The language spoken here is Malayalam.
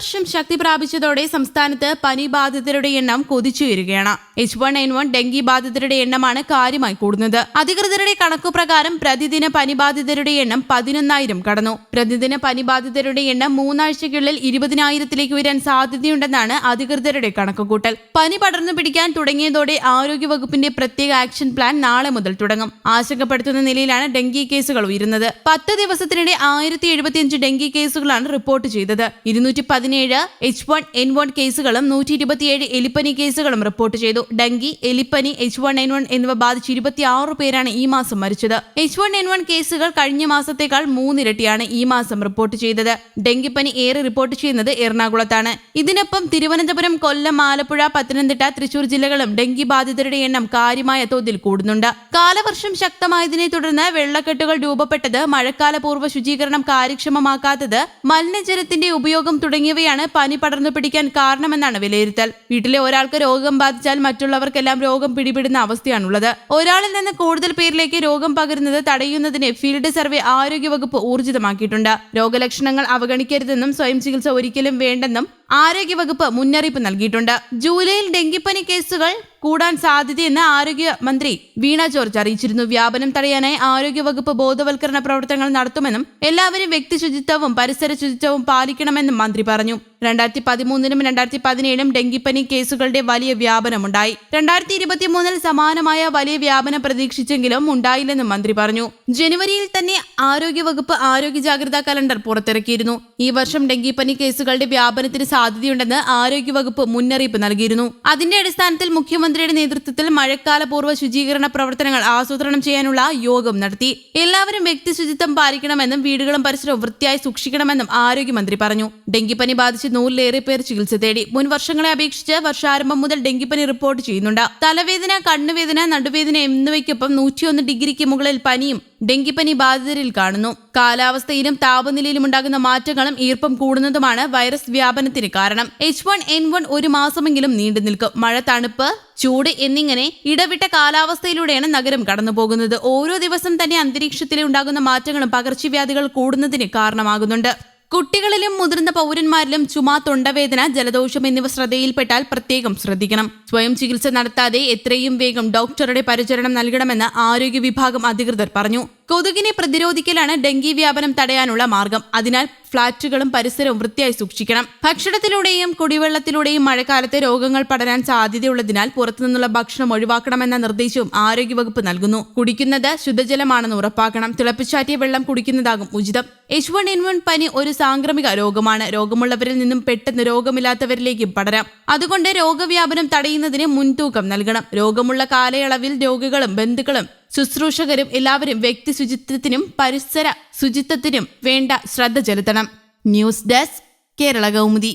കാലവർഷം ശക്തി പ്രാപിച്ചതോടെ സംസ്ഥാനത്ത് പനി ബാധിതരുടെ എണ്ണം കുതിച്ചുയരുകയാണ് H one N one dengue ബാധിതരുടെ എണ്ണമാണ് കാര്യമായി കൂടുന്നത്. അധികൃതരുടെ കണക്കുപ്രകാരം പ്രതിദിന പനി ബാധിതരുടെ എണ്ണം പതിനൊന്നായിരം കടന്നു. പ്രതിദിന പനി ബാധിതരുടെ എണ്ണം മൂന്നാഴ്ചയ്ക്കുള്ളിൽ ഇരുപതിനായിരത്തിലേക്ക് ഉയരാൻ സാധ്യതയുണ്ടെന്നാണ് അധികൃതരുടെ കണക്കുകൂട്ടൽ. പനി പടർന്നു പിടിക്കാൻ തുടങ്ങിയതോടെ ആരോഗ്യവകുപ്പിന്റെ പ്രത്യേക ആക്ഷൻ പ്ലാൻ നാളെ മുതൽ തുടങ്ങും. ആശങ്കപ്പെടുത്തുന്ന നിലയിലാണ് ഡെങ്കി കേസുകൾ ഉയരുന്നത്. പത്ത് ദിവസത്തിനിടെ ആയിരത്തി ഡെങ്കി കേസുകളാണ് റിപ്പോർട്ട് ചെയ്തത്. ഇരുന്നൂറ്റി പതിനേഴ് എച്ച് വൺ എൻ വൺ കേസുകളും നൂറ്റി ഇരുപത്തിയേഴ് എലിപ്പനി കേസുകളും റിപ്പോർട്ട് ചെയ്തു. ഡെങ്കി എലിപ്പനി എച്ച് വൺ എൻ വൺ എന്നിവ ബാധിച്ച് ഇരുപത്തിയാറ് പേരാണ് ഈ മാസം മരിച്ചത്. എച്ച് വൺ എൻ വൺ കേസുകൾ കഴിഞ്ഞ മാസത്തേക്കാൾ മൂന്നിരട്ടിയാണ് ഈ മാസം റിപ്പോർട്ട് ചെയ്തത്. ഡെങ്കിപ്പനി ഏറെ റിപ്പോർട്ട് ചെയ്യുന്നത് എറണാകുളത്താണ്. ഇതിനൊപ്പം തിരുവനന്തപുരം കൊല്ലം ആലപ്പുഴ പത്തനംതിട്ട തൃശൂർ ജില്ലകളും ഡെങ്കി ബാധിതരുടെ എണ്ണം കാര്യമായ തോതിൽ കൂടുന്നുണ്ട്. കാലവർഷം ശക്തമായതിനെ തുടർന്ന് വെള്ളക്കെട്ടുകൾ രൂപപ്പെട്ടത് മഴക്കാല പൂർവ ശുചീകരണം കാര്യക്ഷമമാക്കാത്തത് മലിനജലത്തിന്റെ ഉപയോഗം തുടങ്ങിയവയാണ് പനി പടർന്നു പിടിക്കാൻ കാരണമെന്നാണ് വിലയിരുത്തൽ. വീട്ടിലെ ഒരാൾക്ക് രോഗം ബാധിച്ചാൽ മറ്റുള്ളവർക്കെല്ലാം രോഗം പിടിപെടുന്ന അവസ്ഥയാണുള്ളത്. ഒരാളിൽ നിന്ന് കൂടുതൽ പേരിലേക്ക് രോഗം പകരുന്നത് തടയുന്നതിന് ഫീൽഡ് സർവേ ആരോഗ്യവകുപ്പ് ഊർജിതമാക്കിയിട്ടുണ്ട്. രോഗലക്ഷണങ്ങൾ അവഗണിക്കരുതെന്നും സ്വയം ചികിത്സ ഒരിക്കലും വേണ്ടെന്നും ആരോഗ്യവകുപ്പ് മുന്നറിയിപ്പ് നൽകിയിട്ടുണ്ട്. ജൂലൈയിൽ ഡെങ്കിപ്പനി കേസുകൾ കൂടാൻ സാധ്യതയെന്ന് ആരോഗ്യമന്ത്രി വീണ ജോർജ് അറിയിച്ചിരുന്നു. വ്യാപനം തടയാനായി ആരോഗ്യവകുപ്പ് ബോധവൽക്കരണ പ്രവർത്തനങ്ങൾ നടത്തുമെന്നും എല്ലാവരും വ്യക്തി ശുചിത്വവും പരിസര ശുചിത്വവും പാലിക്കണമെന്നും മന്ത്രി പറഞ്ഞു. രണ്ടായിരത്തി പതിമൂന്നിനും രണ്ടായിരത്തി പതിനേഴിനും ഡെങ്കിപ്പനി കേസുകളുടെ വലിയ വ്യാപനമുണ്ടായി. രണ്ടായിരത്തി ഇരുപത്തിമൂന്നിൽ സമാനമായ വലിയ വ്യാപനം പ്രതീക്ഷിച്ചെങ്കിലും ഉണ്ടായില്ലെന്ന് മന്ത്രി പറഞ്ഞു. ജനുവരിയിൽ തന്നെ ആരോഗ്യവകുപ്പ് ആരോഗ്യ ജാഗ്രതാ കലണ്ടർ പുറത്തിറക്കിയിരുന്നു. ഈ വർഷം ഡെങ്കിപ്പനി കേസുകളുടെ വ്യാപനത്തിന് സാധ്യതയുണ്ടെന്ന് ആരോഗ്യവകുപ്പ് മുന്നറിയിപ്പ് നൽകിയിരുന്നു. അതിന്റെ അടിസ്ഥാനത്തിൽ മുഖ്യമന്ത്രിയുടെ നേതൃത്വത്തിൽ മഴക്കാല പൂർവ ശുചീകരണ പ്രവർത്തനങ്ങൾ ആസൂത്രണം ചെയ്യാനുള്ള യോഗം നടത്തി. എല്ലാവരും വ്യക്തി ശുചിത്വം പാലിക്കണമെന്നും വീടുകളും പരിസരവും വൃത്തിയായി സൂക്ഷിക്കണമെന്നും ആരോഗ്യമന്ത്രി പറഞ്ഞു. ഡെങ്കിപ്പനി ബാധിച്ച് നൂറിലേറെ പേർ ചികിത്സ തേടി. മുൻ വർഷങ്ങളെ അപേക്ഷിച്ച് വർഷാരംഭം മുതൽ ഡെങ്കിപ്പനി റിപ്പോർട്ട് ചെയ്യുന്നുണ്ട്. തലവേദന കണ്ണുവേദന നടുവേദന എന്നിവയ്ക്കൊപ്പം നൂറ്റിയൊന്ന് ഡിഗ്രിക്ക് മുകളിൽ പനിയും ഡെങ്കിപ്പനി ബാധിതരിൽ കാണുന്നു. കാലാവസ്ഥയിലും താപനിലയിലും ഉണ്ടാകുന്ന മാറ്റങ്ങളും ഈർപ്പം കൂടുന്നതുമാണ് വൈറസ് വ്യാപനത്തിന് കാരണം. എച്ച് വൺ എൻ വൺ ഒരു മാസമെങ്കിലും നീണ്ടു നിൽക്കും. മഴ തണുപ്പ് ചൂട് എന്നിങ്ങനെ ഇടവിട്ട കാലാവസ്ഥയിലൂടെയാണ് നഗരം കടന്നുപോകുന്നത്. ഓരോ ദിവസം തന്നെ അന്തരീക്ഷത്തിലെ ഉണ്ടാകുന്ന മാറ്റങ്ങളും പകർച്ചവ്യാധികൾ കൂടുന്നതിന് കാരണമാകുന്നുണ്ട്. കുട്ടികളിലും മുതിർന്ന പൗരന്മാരിലും ചുമ തൊണ്ടവേദന ജലദോഷം എന്നിവ ശ്രദ്ധയിൽപ്പെട്ടാൽ പ്രത്യേകം ശ്രദ്ധിക്കണം. സ്വയം ചികിത്സ നടത്താതെ എത്രയും വേഗം ഡോക്ടറുടെ പരിചരണം നൽകണമെന്ന് ആരോഗ്യ വിഭാഗം അധികൃതർ പറഞ്ഞു. കൊതുകിനെ പ്രതിരോധിക്കലാണ് ഡെങ്കി വ്യാപനം തടയാനുള്ള മാർഗം. അതിനാൽ ഫ്ളാറ്റുകളും പരിസരവും വൃത്തിയായി സൂക്ഷിക്കണം. ഭക്ഷണത്തിലൂടെയും കുടിവെള്ളത്തിലൂടെയും മഴക്കാലത്ത് രോഗങ്ങൾ പടരാൻ സാധ്യതയുള്ളതിനാൽ പുറത്തുനിന്നുള്ള ഭക്ഷണം ഒഴിവാക്കണമെന്ന നിർദ്ദേശവും ആരോഗ്യവകുപ്പ് നൽകുന്നു. കുടിക്കുന്നത് ശുദ്ധജലമാണെന്ന് ഉറപ്പാക്കണം. തിളപ്പിച്ചാറ്റിയ വെള്ളം കുടിക്കുന്നതാകും ഉചിതം. എച്ച് വൺ എൻ വൺ പനി ഒരു സാംക്രമിക രോഗമാണ്. രോഗമുള്ളവരിൽ നിന്നും പെട്ടെന്ന് രോഗമില്ലാത്തവരിലേക്കും പടരാം. അതുകൊണ്ട് രോഗവ്യാപനം തടയുന്നതിന് മുൻതൂക്കം നൽകണം. രോഗമുള്ള കാലയളവിൽ രോഗികളും ബന്ധുക്കളും ശുശ്രൂഷകരും എല്ലാവരും വ്യക്തി ശുചിത്വത്തിനും പരിസര ശുചിത്വത്തിനും വേണ്ട ശ്രദ്ധ ചെലുത്തണം. News desk Kerala Kaumudi.